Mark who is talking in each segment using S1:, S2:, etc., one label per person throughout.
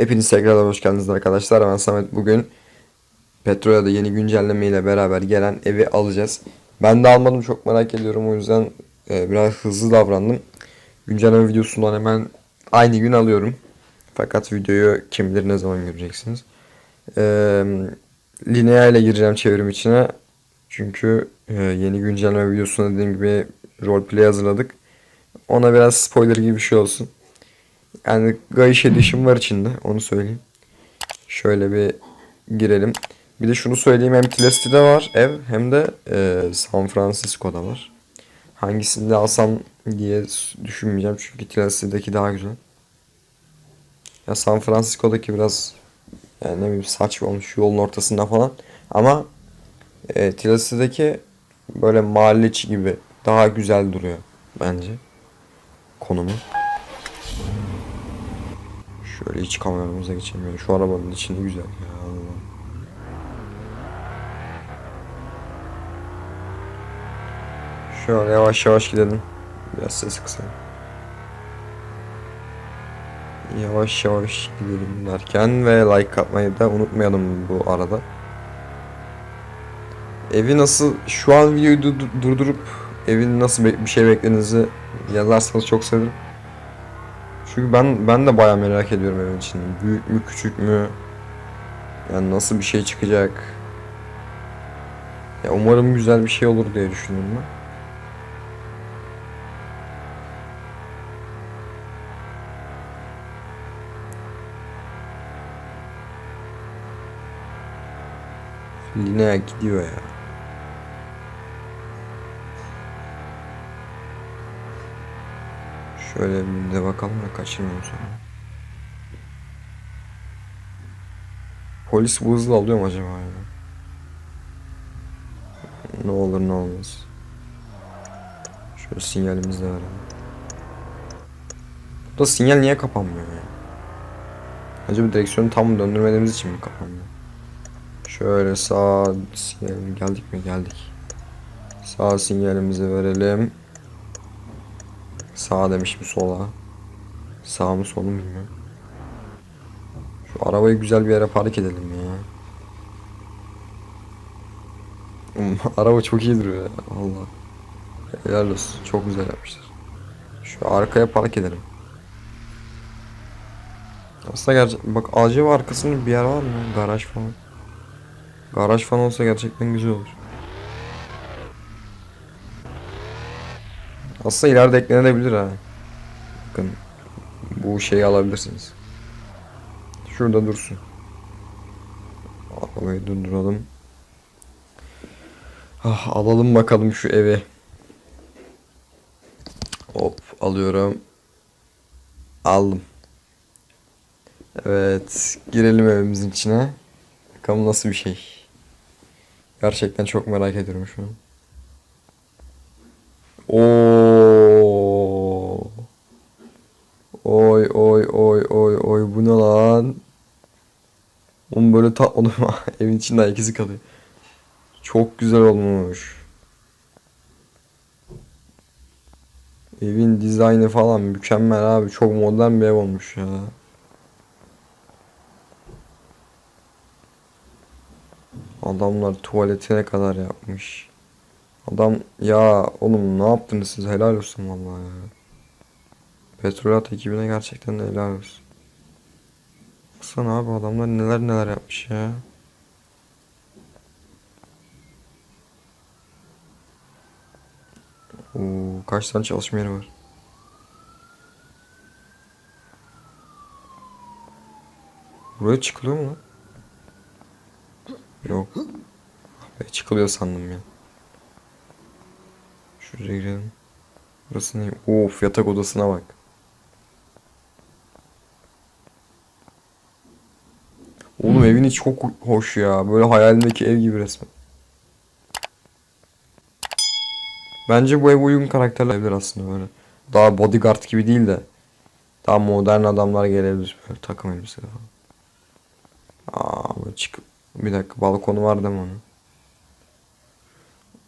S1: Hepiniz tekrardan hoş geldiniz arkadaşlar. Ben Samet. Bugün Petrol'da yeni güncelleme ile beraber gelen evi alacağız. Ben de almadım çok merak ediyorum. O yüzden e, biraz hızlı davrandım. Güncelleme videosundan hemen aynı gün alıyorum. Fakat videoyu kim bilir ne zaman göreceksiniz. E, Linea ile gireceğim çevrim içine. Çünkü e, yeni güncelleme videosunda dediğim gibi roleplay hazırladık. Ona biraz spoiler gibi bir şey olsun. Yani Gayish Edition var içinde onu söyleyeyim. Şöyle bir girelim. Bir de şunu söyleyeyim hem Tlesti'de var ev hem de e, San Francisco'da var. Hangisini de alsam diye düşünmeyeceğim çünkü Tlesti'deki daha güzel. Ya San Francisco'daki biraz yani ne bileyim saçma olmuş yolun ortasında falan. Ama e, Tlesti'deki böyle mahalle gibi daha güzel duruyor bence konumu. Şöyle hiç kameramıza geçemiyor. Şu arabanın içinde güzel ya Allah. Şöyle yavaş yavaş gidelim. Biraz ses kısayım. Yavaş yavaş gidelim derken ve like atmayı da unutmayalım bu arada. Evi nasıl şu an videoyu du- durdurup evin nasıl bir şey beklediğinizi yazarsanız çok sevinirim. Çünkü ben ben de bayağı merak ediyorum evin içinde. Büyük mü küçük mü? Yani nasıl bir şey çıkacak? Ya umarım güzel bir şey olur diye düşünüyorum ben. Linea gidiyor ya. Şöyle bir de bakalım da kaçırmayalım sonra. Polis bu hızla alıyor mu acaba ya? Ne olur ne olmaz. Şöyle sinyalimizi verelim. Bu da sinyal niye kapanmıyor ya? Acaba direksiyonu tam döndürmediğimiz için mi kapanmıyor? Şöyle sağ sinyalim geldik mi geldik. Sağ sinyalimizi verelim. Sağ demiş mi sola? Sağ mı sol mu bilmiyorum. Şu arabayı güzel bir yere park edelim ya. Araba çok iyi duruyor ya. Allah. Helal olsun. Çok güzel yapmışlar. Şu arkaya park edelim. Aslında gerçek bak acaba arkasında bir yer var mı? Garaj falan. Garaj falan olsa gerçekten güzel olur. Aslında ileride eklenebilir ha. Bakın bu şeyi alabilirsiniz. Şurada dursun. Arabayı durduralım. Ah, alalım bakalım şu evi. Hop alıyorum. Aldım. Evet girelim evimizin içine. Bakalım nasıl bir şey. Gerçekten çok merak ediyorum şu an. Oo. Oy oy oy oy oy bu ne lan? Böyle ta onu evin içinde ikisi kalıyor. Çok güzel olmuş. Evin dizaynı falan mükemmel abi. Çok modern bir ev olmuş ya. Adamlar tuvaletine kadar yapmış. Adam ya oğlum ne yaptınız siz helal olsun vallahi ya. Petrolat ekibine gerçekten de helal olsun. Baksana abi adamlar neler neler yapmış ya. Oo, kaç tane çalışma yeri var. Buraya çıkılıyor mu lan? Yok. Be, çıkılıyor sandım ya. Şuraya girelim. Burası ne? Of yatak odasına bak. Oğlum evin içi çok hoş ya. Böyle hayalimdeki ev gibi resmen. Bence bu ev uygun karakterler evler aslında böyle. Daha bodyguard gibi değil de. Daha modern adamlar gelebilir. Böyle takım elbise falan. Aa böyle çık. Bir dakika balkonu var değil mi onun?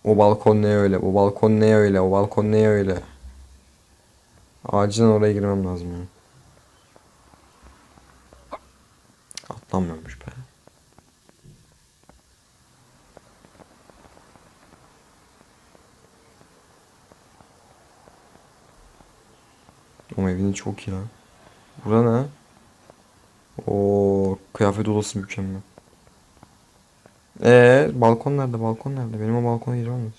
S1: O balkon ne öyle? O balkon ne öyle? O balkon ne öyle? Acilen oraya girmem lazım ya. Patlamıyormuş be. Ama evinin çok iyi lan. Bura ne? O kıyafet odası mükemmel. Ee, balkon nerede? Balkon nerede? Benim o balkona girmem lazım.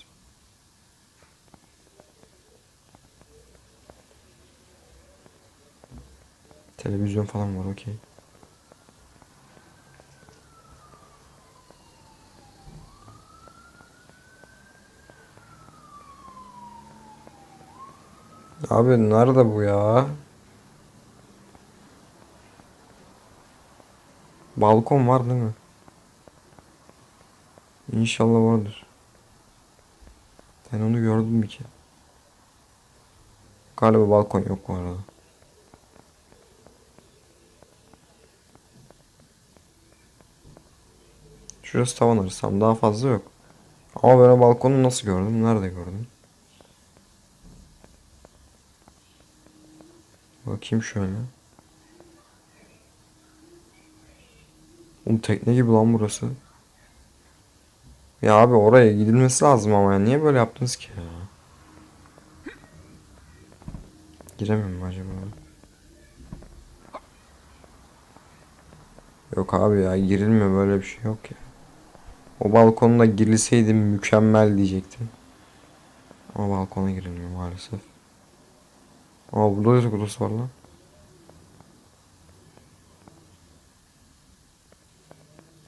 S1: Televizyon falan var okey. Abi nerede bu ya? Balkon var değil mi? İnşallah vardır. Ben onu gördüm bir kere. Galiba balkon yok bu arada. Şurası tavan arasam daha fazla yok. Ama böyle balkonu nasıl gördüm? Nerede gördüm? Bakayım şöyle. Oğlum tekne gibi lan burası. Ya abi oraya gidilmesi lazım ama ya. Niye böyle yaptınız ki ya? Giremiyorum mu acaba? Yok abi ya girilmiyor böyle bir şey yok ya. O balkonda girilseydi mükemmel diyecektim. Ama balkona girilmiyor maalesef. Ama burada da odası var lan.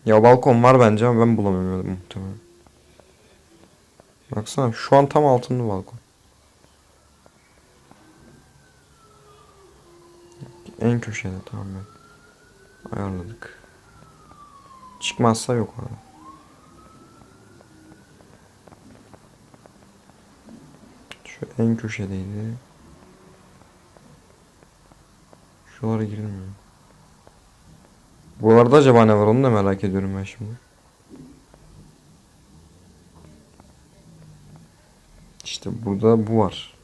S1: Ya balkon var bence ama ben bulamıyorum muhtemelen. Baksana şu an tam altında balkon. En köşede tamam ben. Ayarladık. Çıkmazsa yok orada. Şu en köşedeydi. Şuralara girilmiyor. Buralarda acaba ne var onu da merak ediyorum ben şimdi. İşte burada bu var.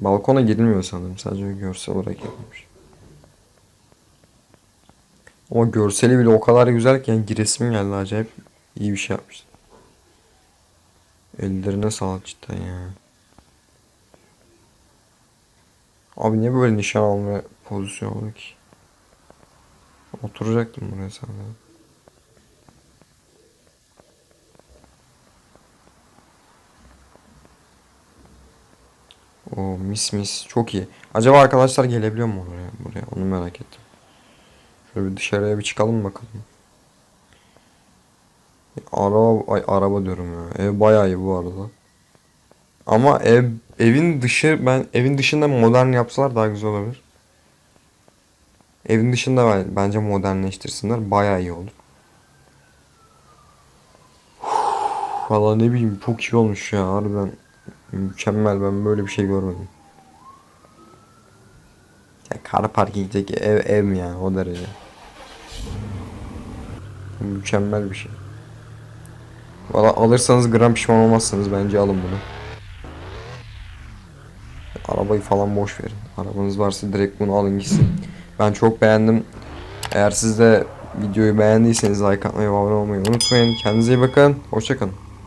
S1: Balkona girilmiyor sanırım. Sadece görsel olarak yapılmış. Ama görseli bile o kadar güzel ki yani giresim geldi acayip iyi bir şey yapmışlar. Ellerine sağlık cidden ya. Abi niye böyle nişan alma pozisyonu ki? Oturacaktım buraya sanırım. O mis mis çok iyi. Acaba arkadaşlar gelebiliyor mu oraya buraya? Onu merak ettim. Şöyle bir dışarıya bir çıkalım bakalım. Araba ay araba diyorum ya. Ev bayağı iyi bu arada. Ama ev evin dışı ben evin dışında modern yapsalar daha güzel olabilir. Evin dışında ben, bence modernleştirsinler bayağı iyi olur. Valla ne bileyim çok iyi olmuş ya harbiden mükemmel ben böyle bir şey görmedim. Ya kar parkingdeki ev ev mi yani o derece. Mükemmel bir şey. Valla alırsanız gram pişman olmazsınız bence alın bunu. Arabayı falan boş verin. Arabanız varsa direkt bunu alın gitsin. Ben çok beğendim. Eğer siz de videoyu beğendiyseniz like atmayı ve abone olmayı unutmayın. Kendinize iyi bakın. Hoşçakalın.